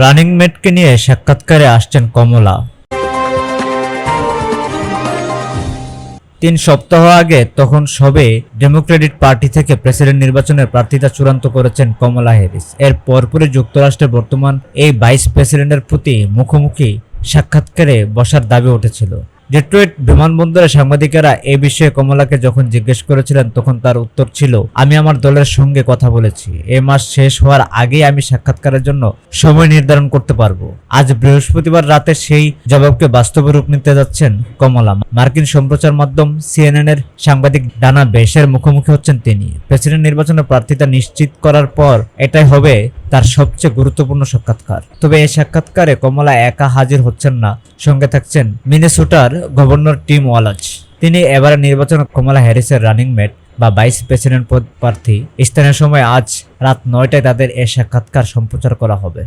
Running মেটকে নিয়ে সাক্ষাৎকারে আসছেন কমলা। তিন সপ্তাহ আগে তখন সবে ডেমোক্রেটিক পার্টি থেকে প্রেসিডেন্ট নির্বাচনের প্রার্থিতা চূড়ান্ত করেছেন কমলা হ্যারিস এর পরপরই যুক্তরাষ্ট্রের বর্তমান এই ভাইস প্রেসিডেন্টের প্রতি মুখোমুখি সাক্ষাৎকারে বসার দাবি উঠেছিল। ডেট্রয়েট বিমানবন্দরে সাংবাদিকেরা এ বিষয়ে কমলাকে যখন জিজ্ঞেস করেছিলেন, তখন তার উত্তর ছিল, আমি আমার দলের সঙ্গে কথা বলেছি। এ মাস শেষ হওয়ার আগেই আমি সাক্ষাৎকারের জন্য সময় নির্ধারণ করতে পারব। আজ বৃহস্পতিবার রাতে সেই জবাবকে বাস্তবে রূপ নিতে যাচ্ছেন কমলা। মার্কিন সম্প্রচার মাধ্যম সিএনএন এর সাংবাদিক ডানা বেশের মুখোমুখি হচ্ছেন তিনি। প্রেসিডেন্ট নির্বাচনের প্রার্থিতা নিশ্চিত করার পর এটাই হবে তার সবচেয়ে গুরুত্বপূর্ণ সাক্ষাৎকার। তবে এই সাক্ষাৎকারে কমলা একা হাজির হচ্ছেন না, সঙ্গে থাকছেন মিনেসোটার গভর্নর টিম ওয়ালাজ। তিনি এবারের নির্বাচন কমলা হ্যারিসের রানিং মেট বা ভাইস প্রেসিডেন্ট পদ প্রার্থী। স্থানীয় সময় আজ রাত নয়টায় তাদের এ সাক্ষাৎকার সম্প্রচার করা হবে।